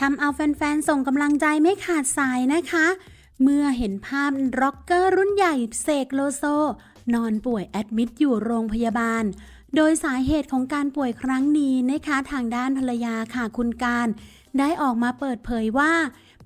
ทำเอาแฟนๆ ส่งกำลังใจไม่ขาดสายนะคะ เมื่อเห็นภาพร็อกเกอร์รุ่นใหญ่เสกโลโซ นอนป่วยแอดมิดอยู่โรงพยาบาล โดยสาเหตุของการป่วยครั้งนี้นะคะทางด้านภรรยาค่ะคุณการ ได้ออกมาเปิดเผยว่า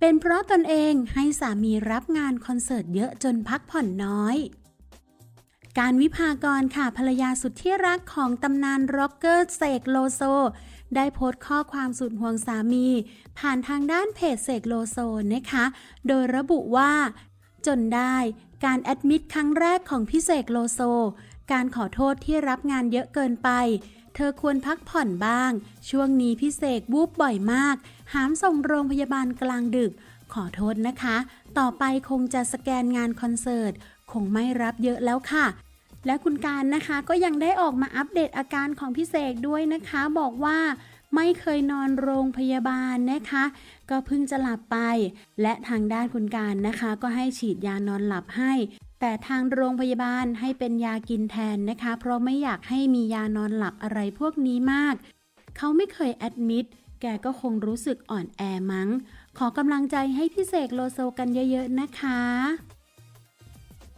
เป็นเพราะตนเองให้สามีรับงานคอนเสิร์ตเยอะจนพักผ่อนน้อย การวิภากรค่ะภรรยาสุดที่รักของตำนานร็อกเกอร์เสกโลโซ ได้โพสต์ข้อความสุดห่วงสามี ผ่านทางด้านเพจเสกโลโซนะคะ โดยระบุว่า จนได้การแอดมิดครั้งแรกของพี่เสกโลโซ การขอโทษที่รับงานเยอะเกินไป เธอควรพักผ่อนบ้าง ช่วงนี้พี่เสกวูบบ่อยมาก หามส่งโรงพยาบาลกลางดึก ขอโทษนะคะ ต่อไปคงจะสแกนงานคอนเสิร์ต คงไม่รับเยอะแล้วค่ะ และคุณการนะคะก็ยังได้ออกมาอัปเดตอาการของพี่เสกด้วยนะคะ บอกว่าไม่เคยนอนโรงพยาบาลนะคะ ก็เพิ่งจะหลับไป และทางด้านคุณการนะคะ ก็ให้ฉีดยานอนหลับให้ แต่ทางโรงพยาบาลให้เป็นยากินแทนนะคะ เพราะไม่อยากให้มียานอนหลับอะไรพวกนี้มาก เขาไม่เคยแอดมิดแกก็คงรู้สึกอ่อนแอมั้ง ขอกำลังใจให้พี่เสกโลโซกันเยอะๆนะคะ